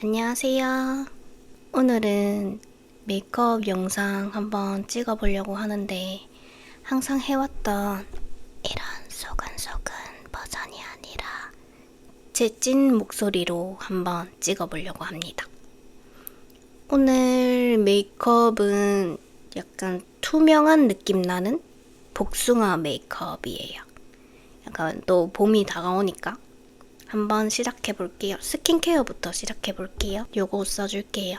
안녕하세요. 오늘은 메이크업 영상 한번 찍어보려고 하는데 항상 해왔던 이런 소근소근 버전이 아니라 제 찐 목소리로 한번 찍어보려고 합니다. 오늘 메이크업은 약간 투명한 느낌 나는 복숭아 메이크업이에요. 약간 또 봄이 다가오니까 한번 시작해 볼게요. 스킨케어부터 시작해 볼게요. 요거 써줄게요.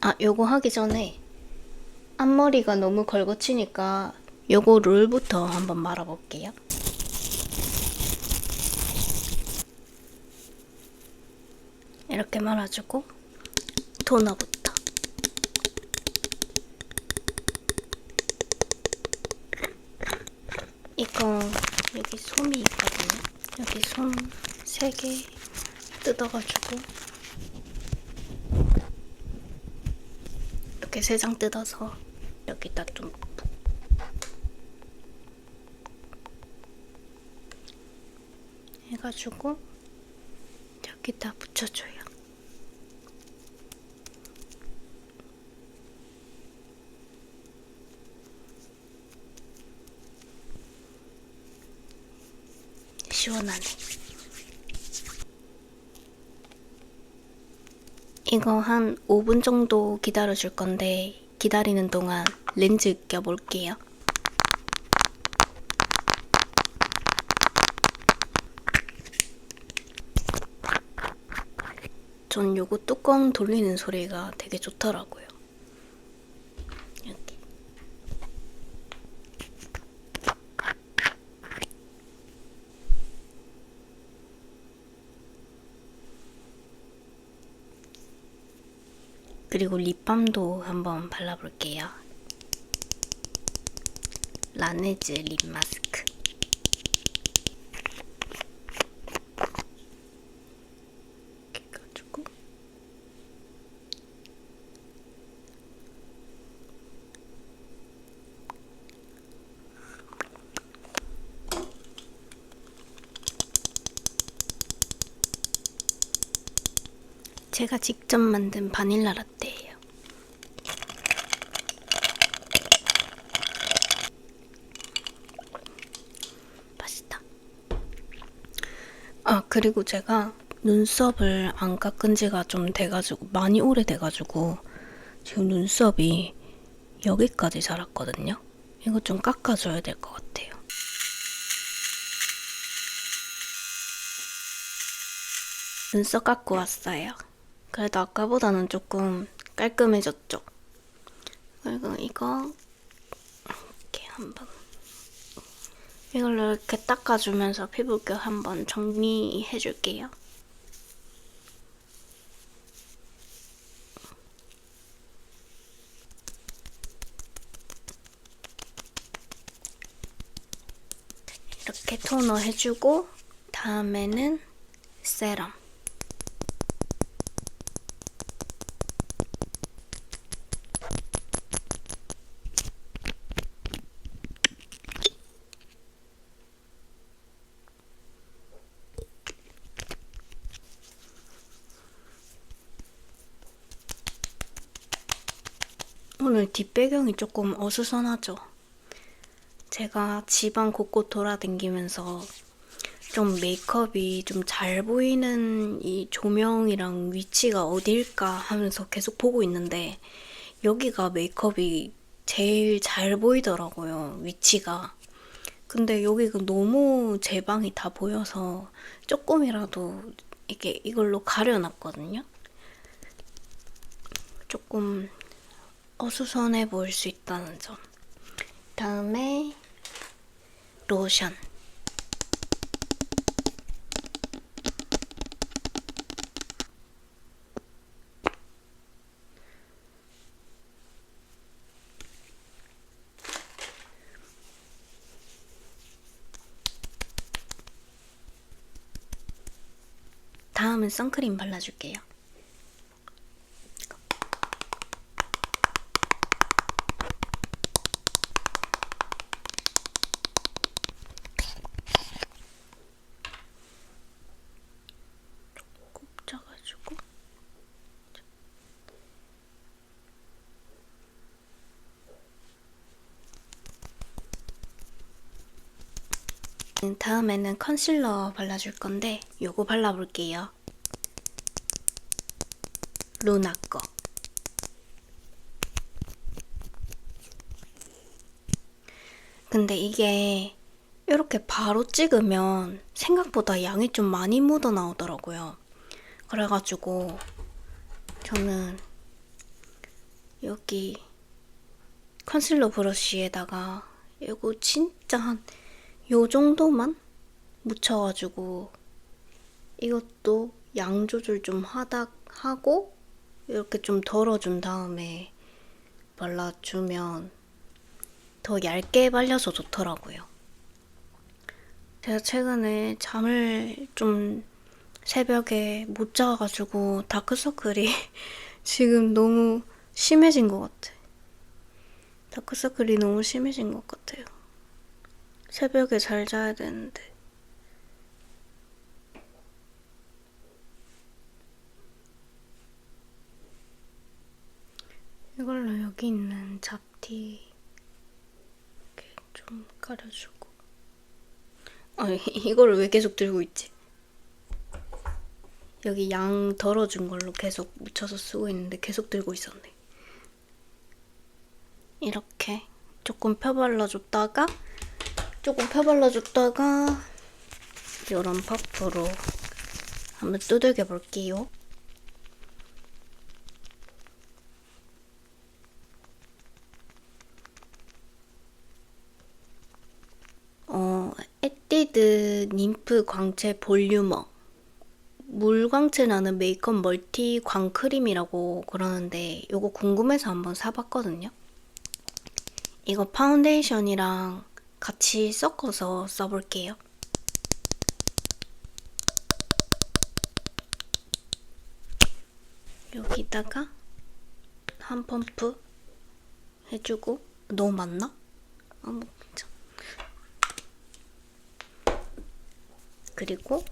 아, 요거 하기 전에 앞머리가 너무 걸거치니까 요거 롤부터 한번 말아볼게요. 이렇게 말아주고 토너부터 이거 여기 솜이 있거든요. 여기 솜 3개 뜯어가지고 이렇게 세 장 뜯어서 여기다 좀 해가지고 여기다 붙여줘요. 시원하네. 이거 한 5분 정도 기다려 줄 건데 기다리는 동안 렌즈 껴볼게요. 전 요거 뚜껑 돌리는 소리가 되게 좋더라고요. 이렇게. 그리고 립밤도 한번 발라볼게요. 라네즈 립 마스크. 제가 직접 만든 바닐라 라떼예요. 맛있다. 아, 그리고 제가 눈썹을 안 깎은 지가 좀 돼가지고, 많이 오래돼가지고, 지금 눈썹이 여기까지 자랐거든요. 이거 좀 깎아줘야 될 것 같아요. 눈썹 깎고 왔어요. 그래도 아까보다는 조금 깔끔해졌죠. 그리고 이거 이렇게 한번 이걸로 이렇게 닦아주면서 피부결 한번 정리해 줄게요. 이렇게 토너 해주고 다음에는 세럼. 오늘 뒷 배경이 조금 어수선하죠? 제가 집안 곳곳 돌아다니면서 좀 메이크업이 좀 잘 보이는 이 조명이랑 위치가 어딜까 하면서 계속 보고 있는데 여기가 메이크업이 제일 잘 보이더라고요, 위치가. 근데 여기가 너무 제 방이 다 보여서 조금이라도 이게 이걸로 가려놨거든요. 조금 어수선해 보일 수 있다는 점. 다음에 로션. 다음은 선크림 발라줄게요. 곱져가지고 다음에는 컨실러 발라줄 건데 요거 발라볼게요. 루나 거. 근데 이게 이렇게 바로 찍으면 생각보다 양이 좀 많이 묻어 나오더라고요. 그래가지고 저는 여기 컨실러 브러쉬에다가 이거 진짜 한 요 정도만 묻혀가지고 이것도 양 조절 좀 하다 하고 이렇게 좀 덜어준 다음에 발라주면 더 얇게 발려서 좋더라고요. 제가 최근에 잠을 좀 새벽에 못 자가지고 다크서클이 지금 너무 심해진 것 같아. 다크서클이 너무 심해진 것 같아요. 새벽에 잘 자야 되는데. 이걸로 여기 있는 잡티 이렇게 좀 가려주고. 아, 이거를 왜 계속 들고 있지? 여기 양 덜어준 걸로 계속 묻혀서 쓰고 있는데 계속 들고 있었네. 이렇게 조금 펴발라줬다가 조금 펴발라줬다가 이런 퍼프로 한번 두들겨 볼게요. 어, 에뛰드 님프 광채 볼륨어 물광채 나는 메이크업 멀티 광크림이라고 그러는데 이거 궁금해서 한번 사봤거든요. 이거 파운데이션이랑 같이 섞어서 써볼게요. 여기다가 한 펌프 해주고 너무 많나? 아, 뭐, 참. 그리고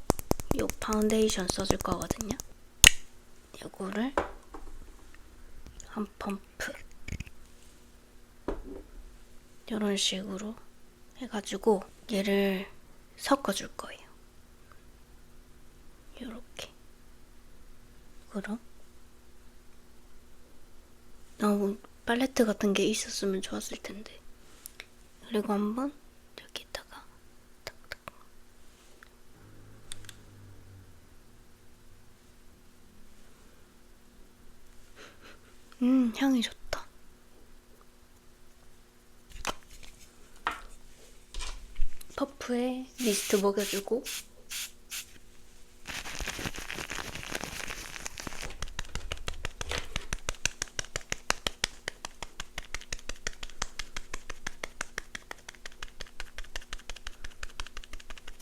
요 파운데이션 써줄 거거든요. 요거를 한 펌프 이런 식으로 해가지고 얘를 섞어줄 거예요. 요렇게 그럼 너무 팔레트 같은 게 있었으면 좋았을 텐데 그리고 한번 여기다가 탁탁 음 향이 좋다. 퍼프에 미스트 먹여주고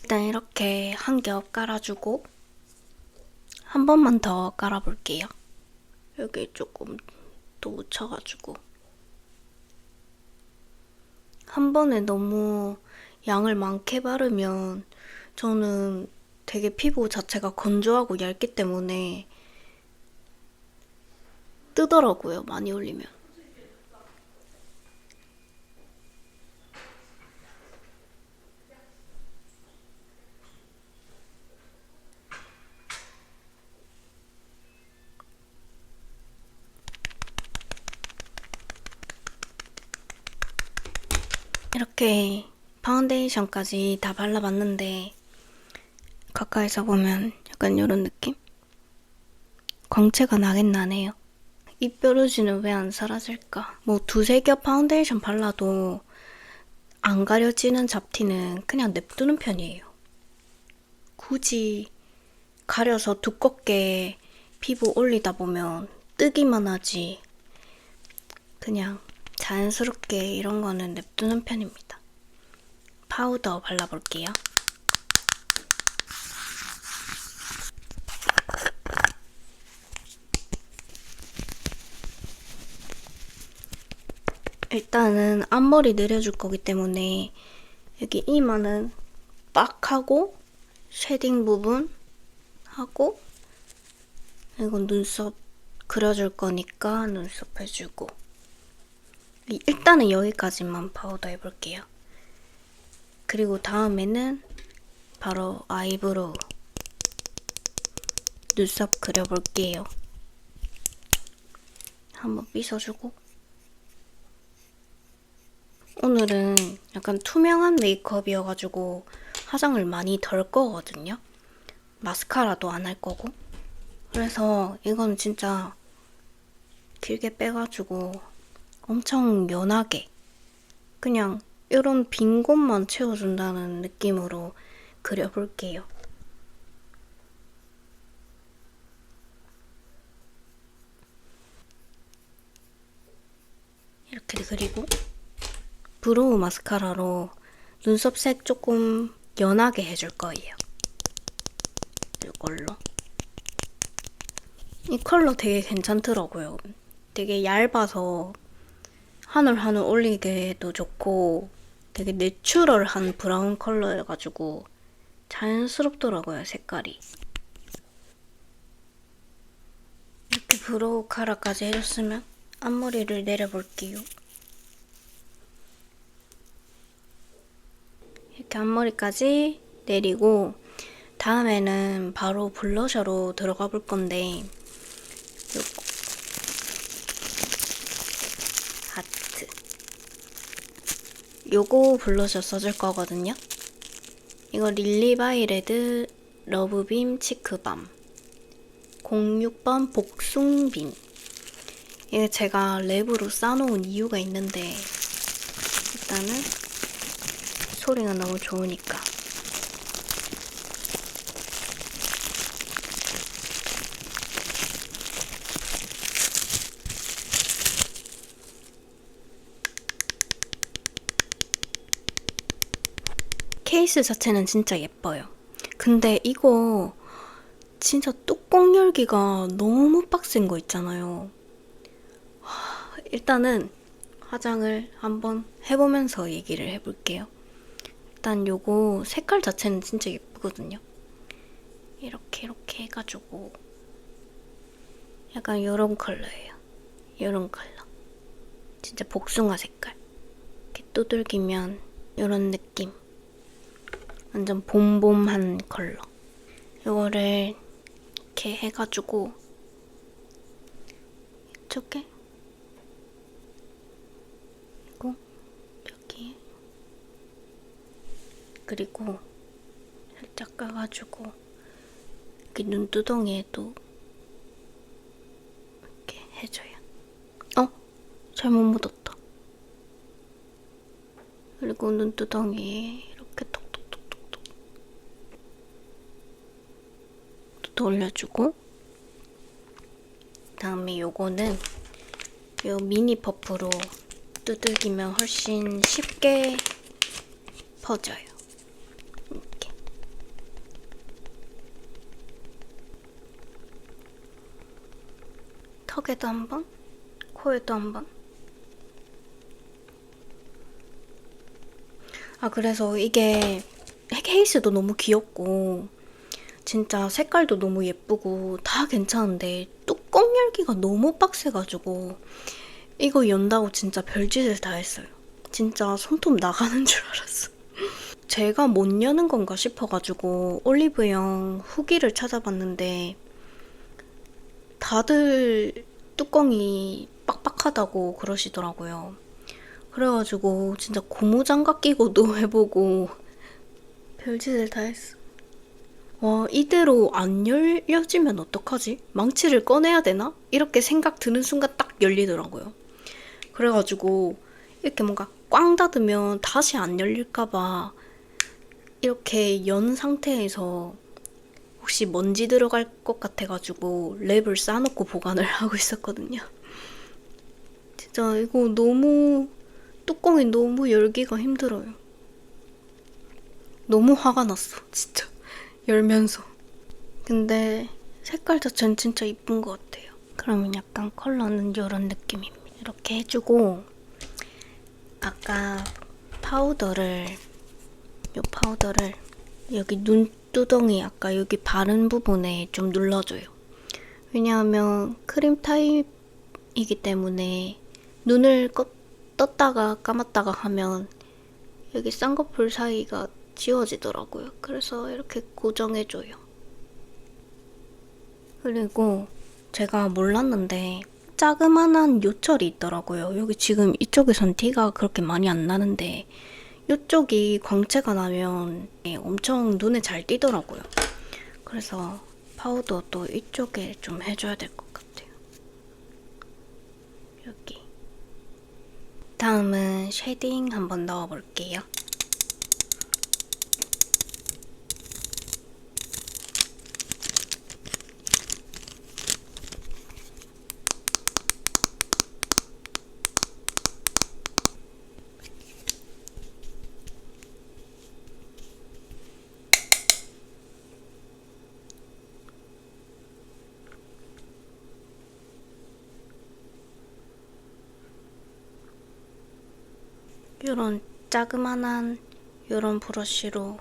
일단 이렇게 한 겹 깔아주고 한 번만 더 깔아볼게요. 여기 조금 또 묻혀가지고 한 번에 너무 양을 많게 바르면 저는 되게 피부 자체가 건조하고 얇기 때문에 뜨더라고요. 많이 올리면. 이렇게 파운데이션까지 다 발라봤는데 가까이서 보면 약간 이런 느낌? 광채가 나긴 나네요. 입 뾰루지는 왜 안 사라질까? 뭐 두세 겹 파운데이션 발라도 안 가려지는 잡티는 그냥 냅두는 편이에요. 굳이 가려서 두껍게 피부 올리다 보면 뜨기만 하지. 그냥 자연스럽게 이런 거는 냅두는 편입니다. 파우더 발라볼게요. 일단은 앞머리 내려줄 거기 때문에 여기 이마는 빡 하고 쉐딩 부분 하고 이건 눈썹 그려줄 거니까 눈썹 해주고 일단은 여기까지만 파우더 해볼게요. 그리고 다음에는 바로 아이브로우 눈썹 그려볼게요. 한번 빗어주고 오늘은 약간 투명한 메이크업이어가지고 화장을 많이 덜 거거든요. 마스카라도 안 할 거고 그래서 이건 진짜 길게 빼가지고 엄청 연하게 그냥 이런 빈 곳만 채워준다는 느낌으로 그려볼게요. 이렇게 그리고 브로우 마스카라로 눈썹 색 조금 연하게 해줄 거예요. 이걸로. 이 컬러 되게 괜찮더라고요. 되게 얇아서 하늘 하늘 올리기에도 좋고 되게 내추럴한 브라운 컬러여가지고 자연스럽더라고요, 색깔이. 이렇게 브로우 카라까지 해줬으면 앞머리를 내려볼게요. 이렇게 앞머리까지 내리고 다음에는 바로 블러셔로 들어가 볼 건데 요거 하트 요거 블러셔 써줄 거거든요. 이거 릴리바이 레드 러브빔 치크밤. 06번 복숭빔 이게 제가 랩으로 싸놓은 이유가 있는데 일단은 소리가 너무 좋으니까 케이스 자체는 진짜 예뻐요. 근데 이거 진짜 뚜껑 열기가 너무 빡센 거 있잖아요. 하, 일단은 화장을 한번 해보면서 얘기를 해볼게요. 일단 요거 색깔 자체는 진짜 예쁘거든요. 이렇게 이렇게 해가지고 약간 요런 컬러예요. 요런 컬러. 진짜 복숭아 색깔. 이렇게 두들기면 요런 느낌. 완전 봄봄한 컬러. 이거를 이렇게 해가지고 이쪽에 그리고 여기 그리고 살짝 까가지고 이렇게 눈두덩이에도 이렇게 해줘요. 어? 잘못 묻었다. 그리고 눈두덩이에 이렇게 톡톡톡톡톡 또 올려주고 다음에 요거는 요 미니 퍼프로 두들기면 훨씬 쉽게 퍼져요. 이렇게. 턱에도 한 번, 코에도 한 번. 아, 그래서 이게 케이스도 너무 귀엽고, 진짜 색깔도 너무 예쁘고, 다 괜찮은데, 뚜껑 열기가 너무 빡세가지고, 이거 연다고 진짜 별짓을 다 했어요. 진짜 손톱 나가는 줄 알았어. 제가 못 여는 건가 싶어가지고, 올리브영 후기를 찾아봤는데, 다들 뚜껑이 빡빡하다고 그러시더라고요. 그래가지고 진짜 고무장갑 끼고도 해보고 별짓을 다 했어. 와 이대로 안 열려지면 어떡하지? 망치를 꺼내야 되나? 이렇게 생각 드는 순간 딱 열리더라고요. 그래가지고 이렇게 뭔가 꽝 닫으면 다시 안 열릴까봐 이렇게 연 상태에서 혹시 먼지 들어갈 것 같아가지고 랩을 싸놓고 보관을 하고 있었거든요. 진짜 이거 너무 뚜껑이 너무 열기가 힘들어요. 너무 화가 났어, 진짜. 열면서. 근데 색깔 자체는 진짜 이쁜 것 같아요. 그러면 약간 컬러는 이런 느낌입니다. 이렇게 해주고 아까 파우더를 이 파우더를 여기 눈두덩이 아까 여기 바른 부분에 좀 눌러줘요. 왜냐하면 크림 타입이기 때문에 눈을 껐, 떴다가 감았다가 하면 여기 쌍꺼풀 사이가 지워지더라고요. 그래서 이렇게 고정해줘요. 그리고 제가 몰랐는데 자그만한 요철이 있더라고요. 여기 지금 이쪽에선 티가 그렇게 많이 안 나는데 이쪽이 광채가 나면 엄청 눈에 잘 띄더라고요. 그래서 파우더 또 이쪽에 좀 해줘야 될 것 같아요. 여기. 다음은 쉐딩 한번 넣어볼게요. 요런 자그만한 요런 브러쉬로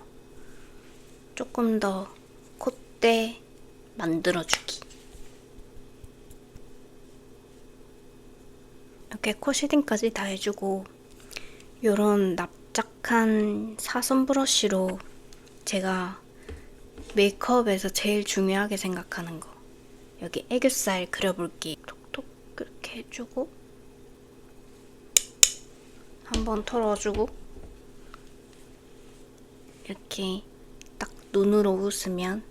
조금 더 콧대 만들어주기. 이렇게 코 쉐딩까지 다 해주고 요런 납작한 사선 브러쉬로 제가 메이크업에서 제일 중요하게 생각하는 거. 여기 애교살 그려볼게. 톡톡 그렇게 해주고 한번 털어주고 이렇게 딱 눈으로 웃으면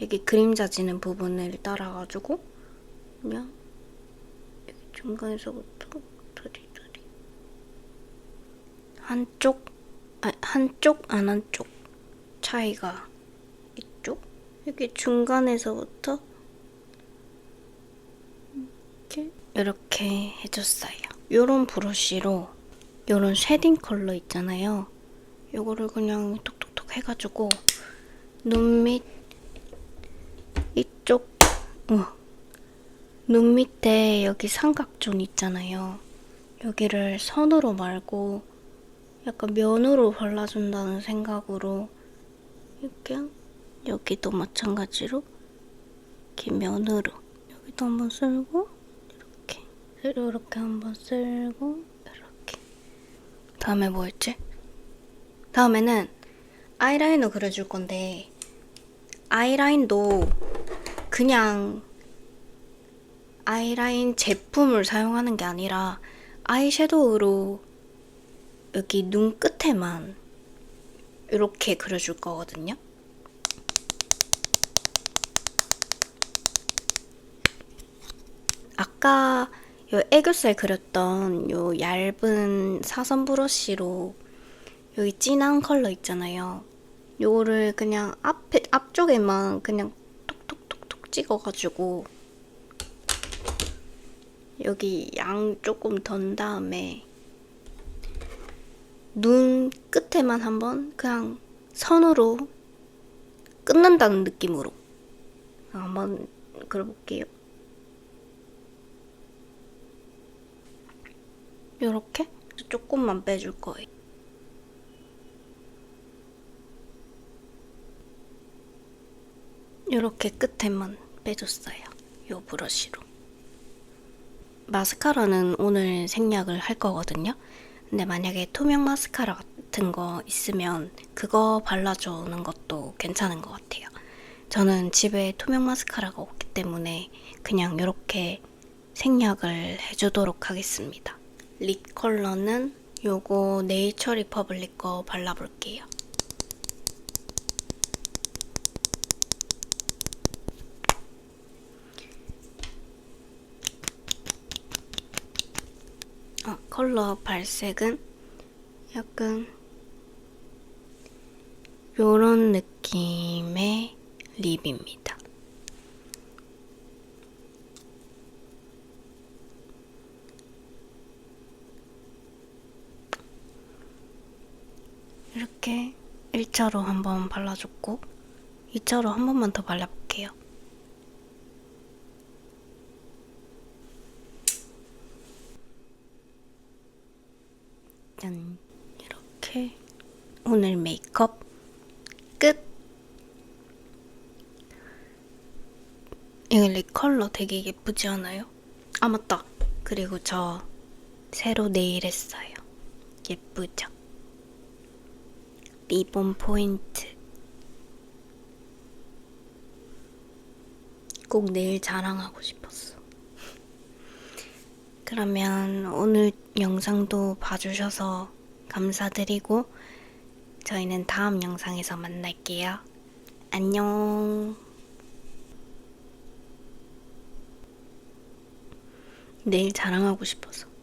여기 그림자 지는 부분을 따라가지고 그냥 여기 중간에서부터 도리도리 한쪽 아 한쪽 안 한쪽 차이가 이쪽 여기 중간에서부터 이렇게 이렇게 해줬어요. 요런 브러쉬로 요런 쉐딩 컬러 있잖아요. 요거를 그냥 톡톡톡 해가지고 눈 밑 이쪽 어, 눈 밑에 여기 삼각존 있잖아요. 여기를 선으로 말고 약간 면으로 발라준다는 생각으로 이렇게 여기도 마찬가지로 이렇게 면으로 여기도 한번 쓸고 이렇게 이렇게 한번 쓸고 다음에 뭐였지? 다음에는 아이라인을 그려줄 건데 아이라인도 그냥 아이라인 제품을 사용하는 게 아니라 아이섀도우로 여기 눈 끝에만 이렇게 그려줄 거거든요. 아까 요 애교살 그렸던 요 얇은 사선 브러쉬로 여기 진한 컬러 있잖아요. 요거를 그냥 앞에 앞쪽에만 그냥 톡톡톡톡 찍어가지고 여기 양 조금 던 다음에 눈 끝에만 한번 그냥 선으로 끝난다는 느낌으로 한번 그려볼게요. 요렇게 조금만 빼줄 거예요. 요렇게 끝에만 빼줬어요. 요 브러쉬로. 마스카라는 오늘 생략을 할 거거든요. 근데 만약에 투명 마스카라 같은 거 있으면 그거 발라주는 것도 괜찮은 것 같아요. 저는 집에 투명 마스카라가 없기 때문에 그냥 이렇게 생략을 해주도록 하겠습니다. 립 컬러는 요거 네이처 리퍼블릭 거 발라볼게요. 아, 컬러 발색은 약간 요런 느낌의 립입니다. 이렇게 1차로 한번 발라줬고 2차로 한 번만 더 발라볼게요. 짠 이렇게 오늘 메이크업 끝! 이거 립 컬러 되게 예쁘지 않아요? 아 맞다 그리고 저 새로 네일 했어요 예쁘죠? 리본 포인트. 꼭 내일 자랑하고 싶었어. 그러면 오늘 영상도 봐주셔서 감사드리고 저희는 다음 영상에서 만날게요. 안녕. 내일 자랑하고 싶어서.